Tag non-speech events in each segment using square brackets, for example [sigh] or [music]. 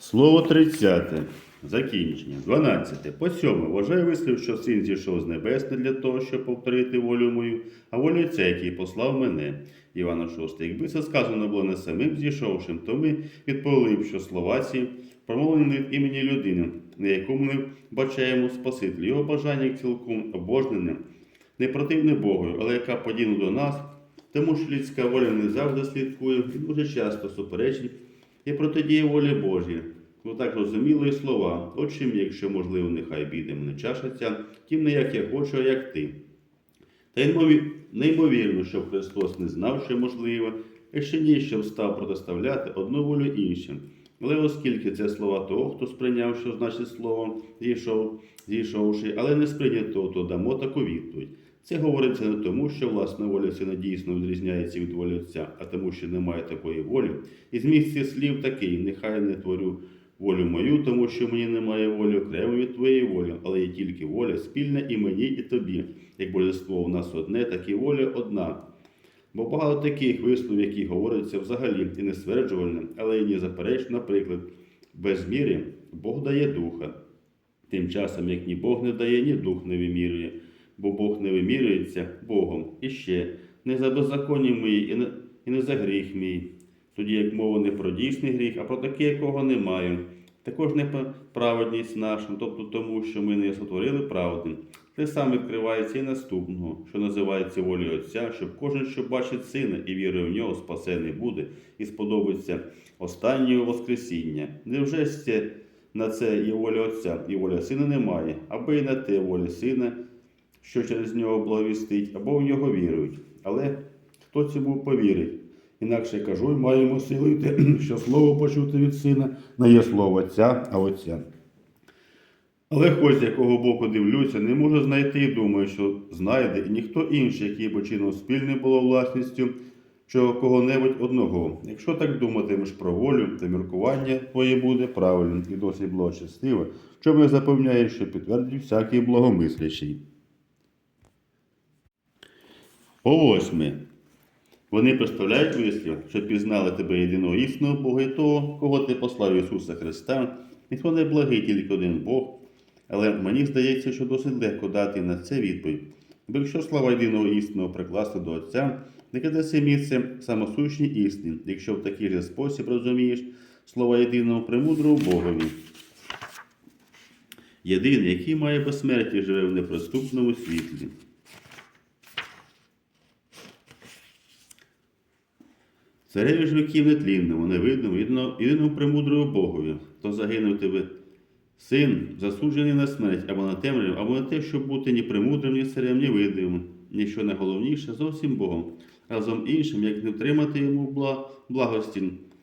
Слово 30. Закінчення. 12. По сьоме. Вважаю вислів, що син зійшов з небес не для того, щоб повторити волю мою, а волю Отця, який послав мене. Івана 6. Якби це сказано було не самим зійшовшим, то ми відповіли б, що слова ці промовлені від імені людини, на якому ми бачаємо Спасителя, його бажання цілком обожнене, не противне Богу, але яка подібна до нас, тому що людська воля не завжди слідкує і дуже часто суперечить і протидіє волі Божій. Ну так розуміло і слова. От чим, якщо можливо, нехай біде мене чашаться, тим не як я хочу, а як ти. Та й неймовірно, щоб Христос не знав, що можливо, ще ні, щоб став протиставляти одну волю іншим. Але оскільки це слова того, хто сприйняв, що значить слово зійшов, зійшовши, але не сприйняв того, то дамо таку відповідь. Це говориться не тому, що власна воля сина дійсно відрізняється від волі Отця, а тому, що немає такої волі. І зміст цих слів такий: нехай не творю волю мою, тому що мені немає волі окремо від твоєї волі, але є тільки воля спільна і мені, і тобі. Як божество в нас одне, так і воля одна. Бо багато таких висловів, які говоряться взагалі і не стверджувальне, але і не заперечно, наприклад, без міри Бог дає духа. Тим часом, як ні Бог не дає, ні дух не вимірює, бо Бог не вимірюється Богом. І ще не за беззаконня мої, і не, і за гріх мій. Тоді як мова не про дійсний гріх, а про такий, якого немає. Також не праведність нашу, тобто тому, що ми не сотворили правди. Те саме відкривається і наступного, що називається волею Отця, щоб кожен, що бачить сина і вірує в нього, спасений буде, і сподобається останнього Воскресіння. Невже ж це на це є воля Отця, і воля сина немає, або і на те воля сина, що через нього благовістить, або в нього вірують. Але хто цьому повірить? Інакше кажу, маємо силити, [clears throat] що слово почути від сина не є слово Отця, а Отця. Але хоч з якого боку дивлюся, не можу знайти і думаю, що знайде і ніхто інший, який чином спільне було власністю чого кого-небудь одного. Якщо так думатимеш про волю, то міркування твоє буде правильним і досить благочестиве, що я запевняю, що підтвердить всякий благомислячий. По восьме. Вони представляють вислів, що пізнали тебе єдиного істинного Бога і того, кого ти послав Ісуса Христа, ніхто не благий, тільки один Бог. Але мені здається, що досить легко дати на це відповідь. Бо якщо слова єдиного істинного прикласти до Отця, яке дасть місце самосущній істині, якщо в такий же спосіб розумієш слова єдиного премудрого Богові. Єдиний, який має безсмертя і живе в неприступному світлі. Цареві ж віків нетлінному, невидному, єдино- єдиному премудрому Богові, то загинув тебе син, засуджений на смерть або на темряву, або на те, щоб бути ні премудрим, ні царем, ні видимим, ніщо найголовніше зовсім Богом, разом іншим, як не втримати йому бла- благості,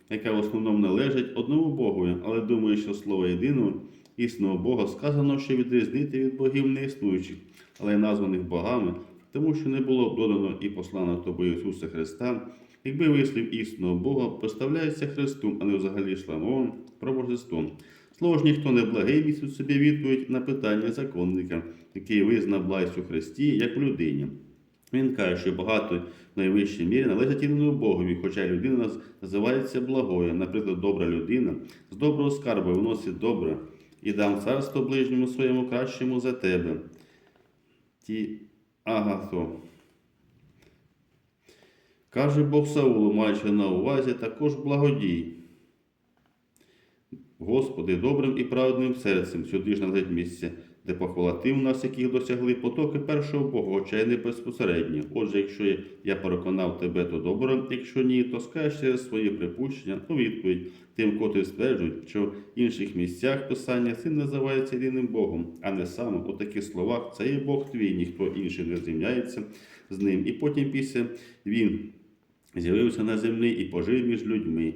яка в основному належить одному Богові, але думаю, що слово єдиного існого Бога сказано, що відрізнити від богів неіснуючих, але й названих богами, тому що не було додано і послано тобою Ісуса Христа, якби вислів істинного Бога поставляється Христу, а не взагалі йшла мова про божество. Слово ж ніхто не благий містить собі відповідь на питання законника, який визнав благість у Христі як людині. Він каже, що багато в найвищій мірі належать єдиному Богові, хоча людина наз- називається благою. Наприклад, добра людина з доброго скарбу виносить добре і дам царство ближньому своєму кращому за тебе. Ті агато. Каже Бог Саулу, маючи на увазі також благодій. Господи, добрим і праведним серцем, сюди ж належить місце, де похвала тим нас, яких досягли потоки першого Бога, очей не безпосередньо. Отже, якщо я переконав тебе, то добре, якщо ні, то скажеш через свої припущення, у відповідь тим, котрі стверджують, що в інших місцях Писання син називається єдиним Богом, а не саме у таких словах це є Бог твій, ніхто інший не зрівняється з ним. І потім після він з'явився на землі і пожив між людьми.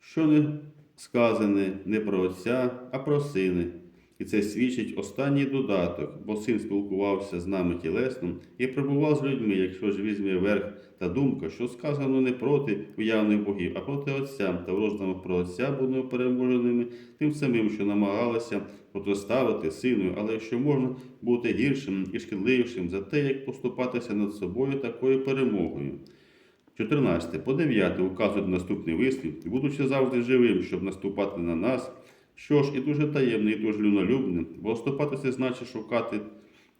Що не сказане не про отця, а про сина. І це свідчить останній додаток, бо син спілкувався з нами тілесно і прибував з людьми, якщо ж візьме верх та думка, що сказано не проти уявних богів, а проти Отця, та в про Отця будемо переможеними тим самим, що намагалися протиставити сину, але якщо можна бути гіршим і шкідливішим за те, як поступатися над собою такою перемогою. 14. По 9 указують наступний вислів, будучи завжди живим, щоб наступати на нас. Що ж, і дуже таємний, і дуже люнолюбним, бо оступатися значить шукати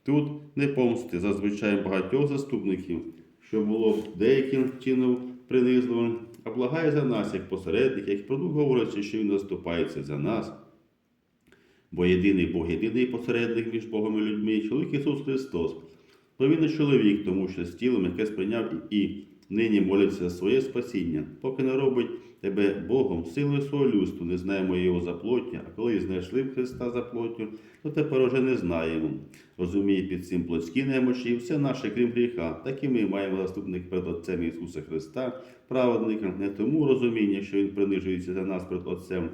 тут не помсти зазвичай багатьох заступників, що було б деяким чином принизливим, а благає за нас, як посередник, як продукт говорячи, що він заступається за нас. Бо єдиний Бог, єдиний посередник між Богом і людьми, чоловік Ісус Христос. Не чоловік, тому що з тілом, яке сприйняв і нині молиться за своє спасіння, поки не робить тебе Богом, силою свого люсту, не знаємо його за плоття, а коли знайшли Христа за плоттю, то тепер уже не знаємо. Розуміє під цим плотські немочі, і все наше, крім гріха, так і ми маємо заступник перед Отцем Ісуса Христа, праведника, не тому розуміння, що Він принижується за нас перед Отцем,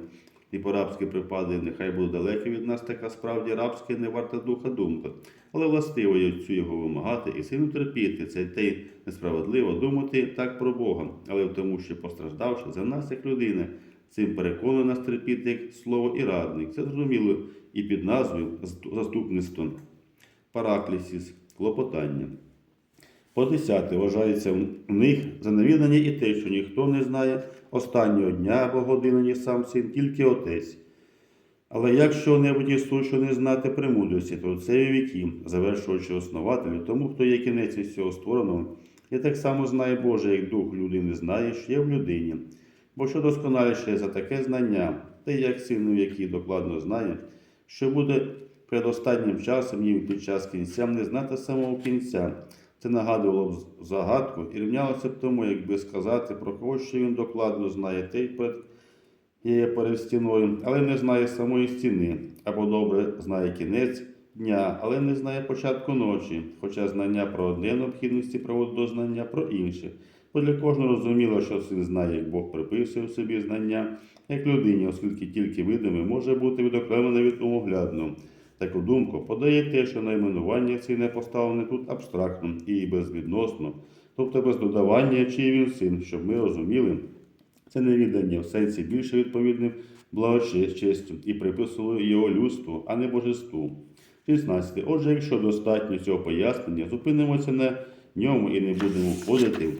і по-рабськи припаде, нехай буде далеко від нас така справді рабська, не варта духа думка, але властиво цю його вимагати і сильно терпіти, це те несправедливо думати так про Бога, але в тому, що постраждавши за нас як людина, цим переконує нас терпіти як слово і радник. Це зрозуміло і під назвою заступництво, параклісіс, клопотання. По десяте вважається в них за навідання і те, що ніхто не знає останнього дня або години, ні сам син, тільки отець. Але якщо небудь Ісус, що не знати премудрості, то це і віки, завершуючи основателю, тому, хто є кінець із цього створеного, і так само знає Боже, як дух людини знає, що є в людині. Бо що досконаліше за таке знання, те як сильно, який докладно знає, що буде перед останнім часом ні під час кінця не знати самого кінця. Це нагадувало б загадку і рівнялося б тому, якби сказати про кого, що він докладно знає те перед є перед стіною, але не знає самої стіни, або добре знає кінець дня, але не знає початку ночі, хоча знання про одне необхідності проводить до знання про інше. Бо для кожного розуміло, що син знає, як Бог приписує в собі знання, як людині, оскільки тільки видиме може бути відокремлене від умоглядного. Таку думку подає те, що найменування ці не поставлене тут абстрактно і безвідносно, тобто без додавання, чий він син, щоб ми розуміли, це невідання в сенсі більше відповідним благочестю і приписували його людству, а не божеству. 16. Отже, якщо достатньо цього пояснення, зупинимося на ньому і не будемо входити в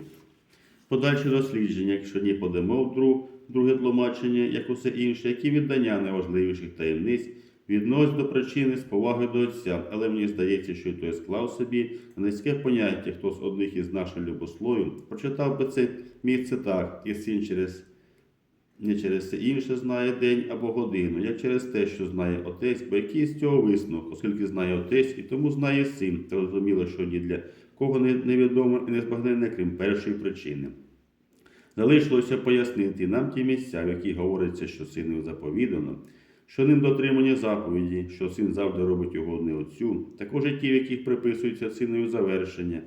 подальші дослідження, якщо ні подамо в друг, друге тлумачення, як усе інше, які віддання найважливіших таємниць відносять до причини з поваги до Отця, але мені здається, що той склав собі низьке поняття, хто з одних із наших любословів прочитав би це місце так, і син через не через це інше знає день або годину, як через те, що знає отець, бо який з цього висновок, оскільки знає отець, і тому знає син, та розуміло, що ні для кого невідомо і незбагненне, крім першої причини. Залишилося пояснити нам ті місця, в яких говориться, що сину заповідано, що ним дотримані заповіді, що син завжди робить угодне отцю, також і ті, в яких приписується синові завершення.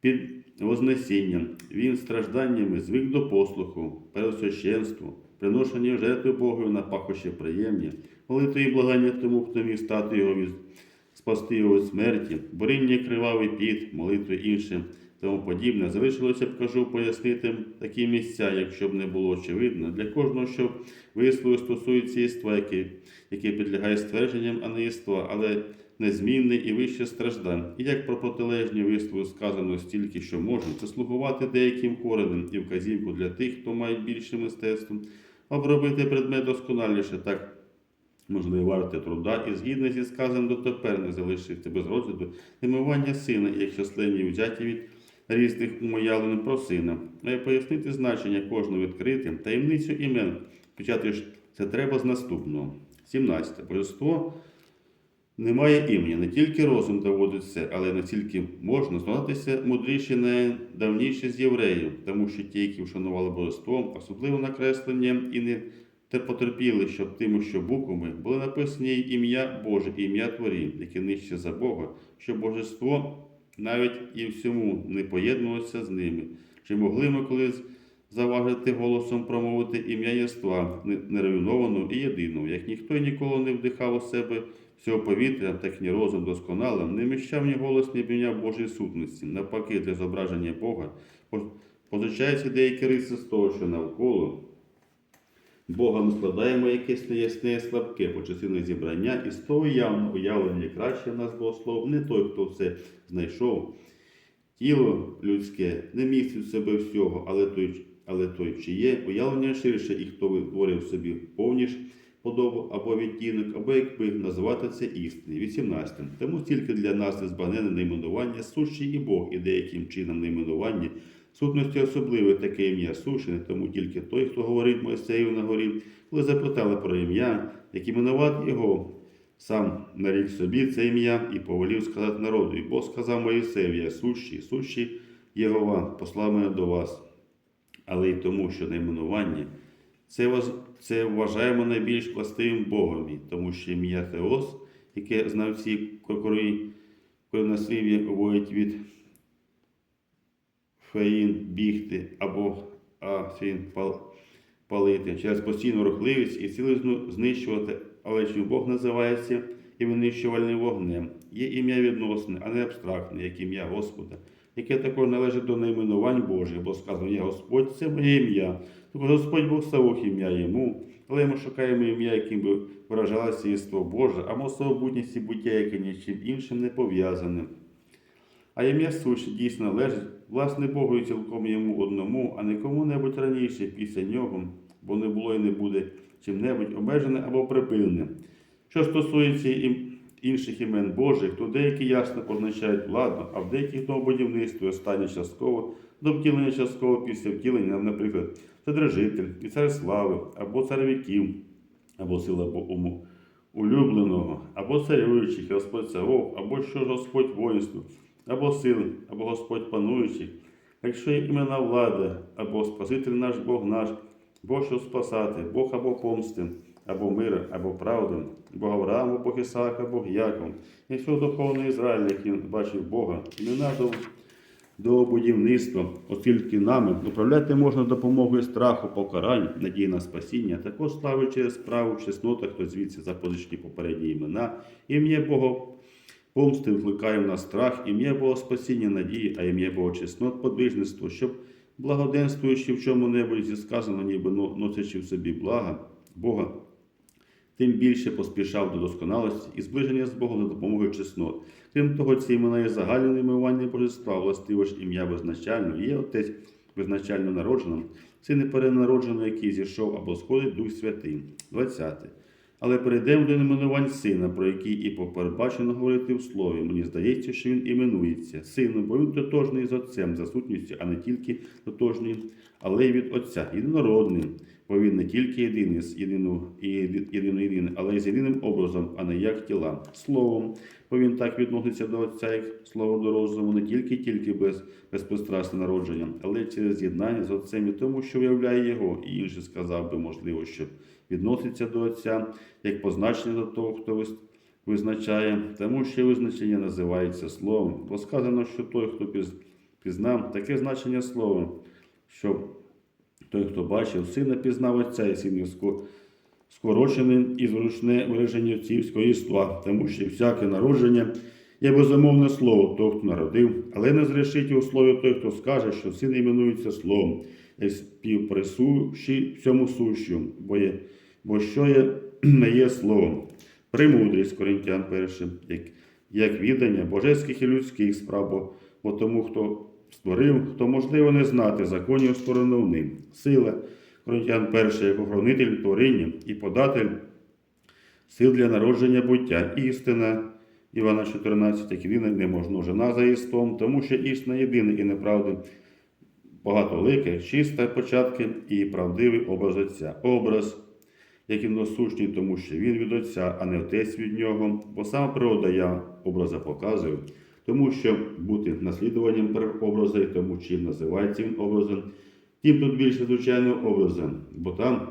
Під Вознесінням він стражданнями звик до послуху, пересвященству, приношення жертви Богу на пахощі приємні, молитви і благання тому, хто міг стати його від спасти його від смерті, боріння кривавий піт, молитви іншим, тому подібне. Залишилося б, кажу, пояснити такі місця, якщо б не було очевидно, для кожного, що вислову стосується єства, яке, яке підлягає ствердженням, а не єства, але незмінне і вище страждань. І як про протилежні вислови сказано стільки, що можна, це слугувати деяким коренем і вказівку для тих, хто має більше мистецтво, обробити предмет досконаліше, так можливо, варте труда, і згідно зі сказаним дотепер не залишиться без розгляду вимивання сина, як численні взяті від різних умоявлень про сина, а й пояснити значення кожного відкритим, таємницю імен, почати ж це треба з наступного. 17. Божество немає імені, не тільки розум доводить це, але не тільки можна згадатися мудріші найдавніші з євреїв, тому що ті, які вшанували божество, особливо накресленням і не те потерпіли, щоб тими, що буквами були написані ім'я Боже, і ім'я Творів, яке нижче за Бога, щоб божество навіть і всьому не поєднувалося з ними. Чи могли ми колись заважити голосом промовити ім'я єства, неруйнованого і єдиного, як ніхто й ніколи не вдихав у себе всього повітря, так ні розум досконалим, не міщав ні голос, ні ім'я Божої сутності. Навпаки, для зображення Бога позичаються деякі риси з того, що навколо. Бога ми складаємо якесь неясне слабке по частини зібрання, і з того явно уявлення краще в нас Богослов, не той, хто все знайшов. Тіло людське не містить в себе всього, але той, але той, чи уявлення ширше, і хто витворив собі повніш подобу або відтінок, або якби називати це істиною. 18. Тому тільки для нас незбагненне найменування сущий і Бог, і деяким чином найменування сутності особливе таке ім'я сушене, тому тільки той, хто говорить Мойсею на горі, коли запитали про ім'я, як іменувати його, сам нарік собі це ім'я і повелів сказати народу. І Бог сказав Моїсею, я сущий, сущий Єгова, послав мене до вас. Але й тому, що найменування це, це вважаємо найбільш властивим Богом, тому що ім'я Теос, яке знавці кокори, корнослів'я вводять від феїн бігти або афін палити через постійну рухливість і цілу знищувати, але чим Бог називається і винищувальним вогнем. Є ім'я відносне, а не абстрактне, як ім'я Господа, яке також належить до найменувань Божих, бо сказано, я Господь, це моє ім'я. Тобто Господь Бог Савух ім'я йому, але ми шукаємо ім'я, яким би виражалося єство Боже, а мосовбутність і буття, яке нічим іншим не пов'язане. А ім'я суще дійсно належить власне Богу і цілком йому одному, а не кому-небудь раніше після нього, бо не було і не буде чим-небудь обмежене або припинене. Що стосується інших імен Божих, то деякі ясно позначають владу, а в деяких тому будівництво останнє частково, до втілення частково після втілення, наприклад, Вседержитель і цар слави, або цар віків, або сила Богу улюбленого, або царюючих, Господь Савов, або що Господь воїнству, або сили, або Господь пануючих, якщо є імена влада, або Спаситель наш Бог наш, Бог що спасати, Бог або помсти, або мира, або правди, Бог Авраама, Бог Ісаака, Бог Яков, і всього духовного Ізраїля, який бачив Бога, імена до до будівництва, оскільки нами управляти можна допомогою страху, покарань, надії на спасіння, також слави через справу в чеснотах, то звідси запозичні попередні імена, ім'я Бога помсти викликає в нас страх, ім'я Бога спасіння, надії, а ім'я Бога чеснот, подвижництво, щоб благоденствуючи в чому-небудь зі сказано, ніби носячи в собі блага Бога, тим більше поспішав до досконалості і зближення з Богом за допомогою чеснот. Крім того, ці імена є загальним імуванням божества, властиво ж ім'я визначально, є отець визначально народженим, син перенароджений, який зійшов або сходить Дух Святий. 20. Але перейдемо до іменувань сина, про які і попередбачено говорити в слові. Мені здається, що він іменується сином, бо він тотожний з отцем за сутністю, а не тільки тотожний, але й від отця, єдинородним, бо він не тільки єдиний з єдину, єдино єдиний, але й з єдиним образом, а не як тіла. Словом, бо він так відноситься до отця, як слово до розуму, не тільки тільки без безпострасне народження, але через з'єднання з отцем і тому, що виявляє його, і інше сказав би, можливо, що відноситься до отця як позначення до того, хто визначає, тому що визначення називається словом. Бо сказано, що той, хто пізнав таке значення слова, що той, хто бачив, сина пізнав отця і син ско- скорочене і зручне вираження отцівського єства, тому що всяке народження є безумовне слово того, хто народив, але не зрешить у слові той, хто скаже, що син іменується словом, як співприсущий всьому сущу, бо, є, бо що є, [clears throat] не є словом. Премудрість Коринтян першим, як, як віддання божеських і людських справ, бо, бо тому, хто створив, хто можливо не знати законів створено ним. Сила Коринтян перший, як охоронитель творіння і податель сил для народження буття. Істина Івана 14, як єдина не можна жена за істом, тому що істина єдина і неправди багатолике, чиста початки і правдивий образ Отця. Образ, який насущний, тому що він від Отця, а не отець від нього, бо сама природа я образа показую, тому що бути наслідуванням образа і тому, чим називається він образом, тим тут більше звичайного образа, бо там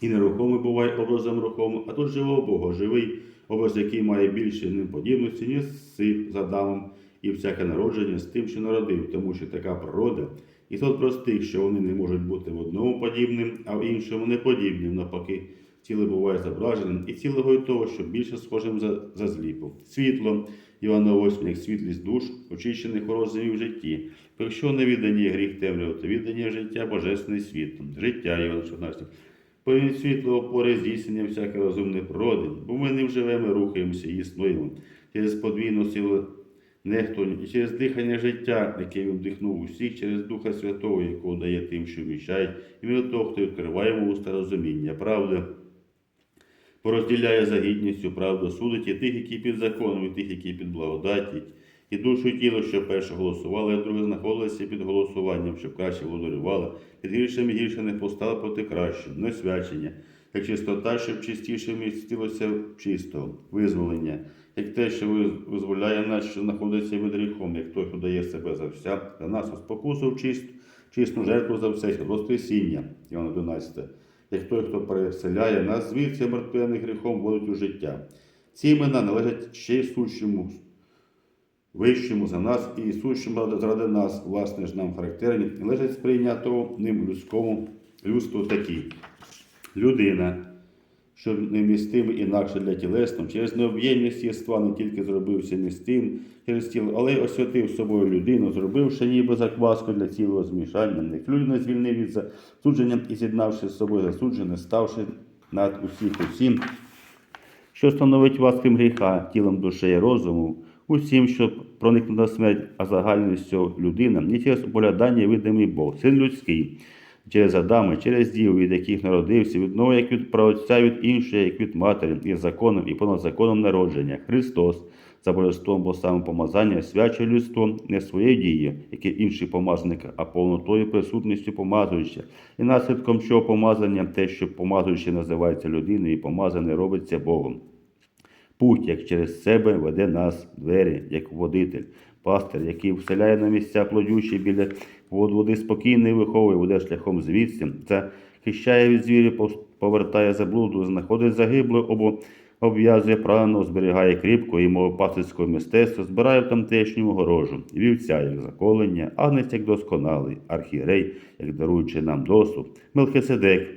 і нерухомий буває образом рухомим, а тут живого Бога, живий образ, який має більше неподібності, ніж син з Адамом і всяке народження з тим, що народив, тому що така природа, і тот простих, що вони не можуть бути в одному подібним, а в іншому неподібним, навпаки, ціле буває зображеним, і цілого й того, що більше схожим за, за зліпу. Світло, Івана 8, як світлість душ, очищених у розумі в житті. Якщо не віддані гріх темрява, то віддані життя божественне світлом. Життя Івана 16. Повинен світло опори здійснення всякої розумної природи, бо ми ним живемо, рухаємося і існуємо через подвійну силу нехтування і через дихання життя, яке він вдихнув усіх, через Духа Святого, якого дає тим, що вміщають, і від того, хто відкриває йому уста розуміння, правди, порозділяє за гідністю, правду, судить і тих, які під законом, і тих, які під благодаті, і душу і тіло, що перше голосували, а друге знаходилися під голосуванням, щоб краще володарювали, під гіршим і гірше не постало проти кращим, не свячення, як чистота, щоб чистіше вмістилося в чистого, визволення, як те, що визволяє нас, що знаходиться під гріхом, як той, хто дає себе за вся, за нас у спокусу чист, чисту жертву за все, Воскресіння, Іван 11, як той, хто переселяє нас звідси мертвених гріхом вводить у життя. Ці імена належать ще й сущому вищому за нас і сущому заради нас, власне ж нам характерні, лежать сприйнятого ним людському людству такі. Людина, що не містим інакше для тілесного, через необ'ємність єства не тільки зробився містим через тіло, але й освятив собою людину, зробивши ніби закваску для цілого змішання, як людина звільнив від засудження і з'єднавши з собою засуджене, ставши над усіх усім, що становить вас гріха, тілом душею і розуму, усім, що проникнула смерть, а загальністю людина, не через поглядання видимий Бог, син людський, через Адама, через дів, від яких народився, від одного, як від праотця, від іншого, як від матері, і законом, і понад законом народження, Христос, за божеством, бо саме помазання свяче людство не своєю дією, як і інший помазаник, а повнотою присутністю помазуюча. І наслідком чого помазання те, що помазуючий називається людиною, і помазаний робиться Богом. Путь, як через себе веде нас двері, як водитель, пастир, який вселяє на місця плодючі біля вод води спокійний виховує, веде шляхом звідси, захищає від звірів, повертає заблуду, знаходить загибло, обо обв'язує правильно, зберігає кріпко і мову пастирського мистецтва, збирає в тамтешню горожу, вівця, як заколення, агнець, як досконалий, архірей, як даруючи нам доступ, Мелхиседек,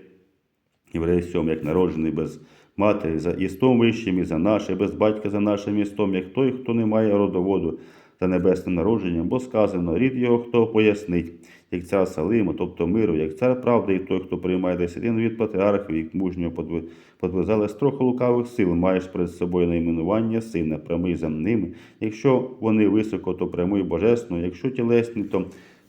Єврей сьом, як народжений без матері, за істом вищим і за наше, без батька за нашим істом, як той, хто не має родоводу за небесним народженням, бо сказано, рід його хто пояснить, як цар Салиму, тобто миру, як цар правди, і той, хто приймає десятину від патріархів, як мужнього подвизали з трохи лукавих сил, маєш перед собою найменування сина, прямий за ними. Якщо вони високо, то прямий божественно, якщо тілесні, то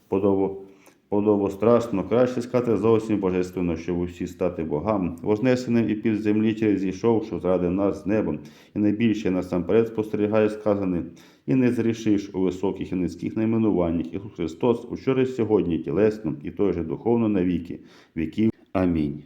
подово Подовострастно, краще сказати зовсім божественно, щоб усі стати богами, вознесеним і під землі через зійшов, що зради нас з небом, і найбільше насамперед спостерігає сказане, і не зрішиш у високих і низьких найменуваннях Ісус Христос, учора сьогодні тілесно, і той же духовно навіки, віків. Амінь.